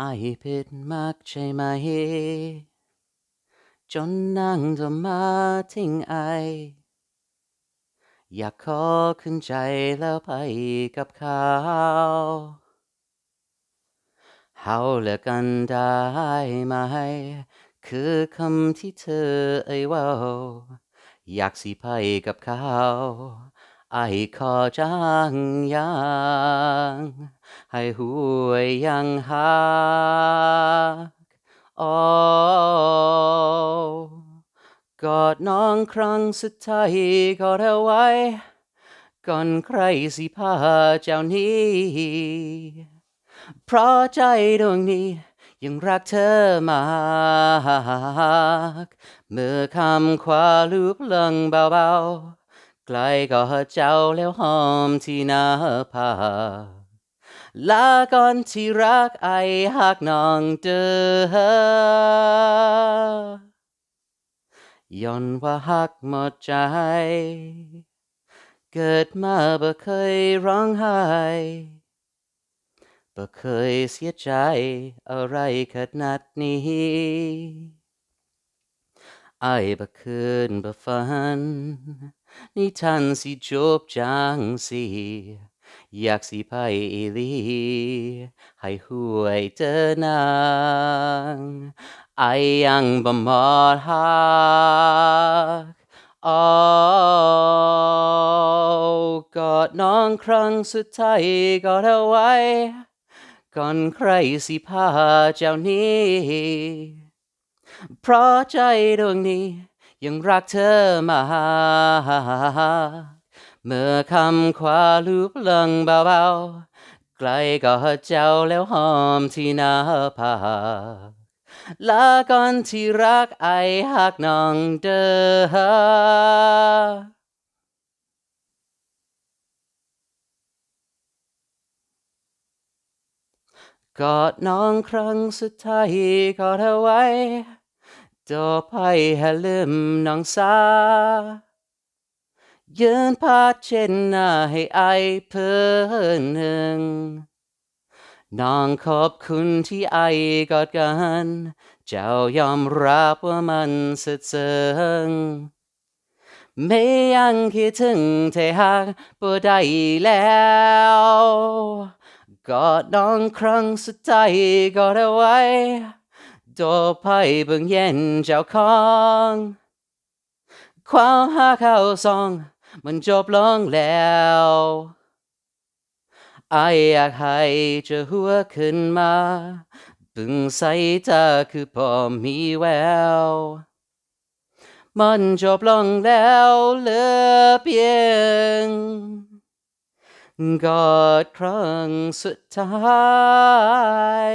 อายผิดมากใช่ไหม จนนั่งจะมาทิ้งไอายอยากขอขึ้นใจแล้วไปกับเขาเฮาเลิกกันได้ไหม คือคำที่เธอเอ่ยว่าอยากสิไปกับเขาไอายขอจ้างยัง ให้หวยยังหักโอ้กอดน้องครั้งสุดท้ายกอดเอาไว้ ก่อนใครสิพาเจ้าหนี้ เพราะใจดวงนี้ยังรักเธอมากเมื่อคำควาลูบลังเบาๆใกล้ก็เจ้าแล้วหอมที่หน้าผาก ลาก่อนที่รักไอหักน้องเดอย้อนว่าหักหมดใจ เกิดมาบ่เคยร้องไห้บ่เคยเสียใจอะไรขนาดนี้ไอบ่คืนบ่ฝันนิทานสิจบจังสิ อยากสิไปอีลีให้หวยเจอนางอายังบ่หมดหักโอ้กอดน้องครั้งสุดท้ายกอดเอาไว้ ก่อนใครสิพาเจ้านี้ เพราะใจดวงนี้ยังรักเธอมา เมื่อคำควาลูบลังเบาๆใกล้ก็เจ้าแล้วหอมที่หน้าผากลาก่อนที่รักไอหักน้องเด้อกอดน้องครั้งสุดท้ายกอดเอาไว้ต่อไปให้ลืมน้องสา ยืนพาดเช่นหน้าให้ไอายเพื่อนหนึ่งน้องขอบคุณที่ไอกอดกัน เจ้ายอมรับว่ามันสุดซึ้งไม่ยังคิดถึงเธอหักบ่ได้แล้วกอดน้องครั้งสุดท้ายกอดเอาไว้ตัวไปเบิ่งเย็นเจ้าของความหาเขาสอง มันจบลงแล้วอายอยากให้เจอหัวขึ้นมาบึงใส่ตาคือพอมีแวว มันจบลงแล้วเหลือเพียงกอดครั้งสุดท้าย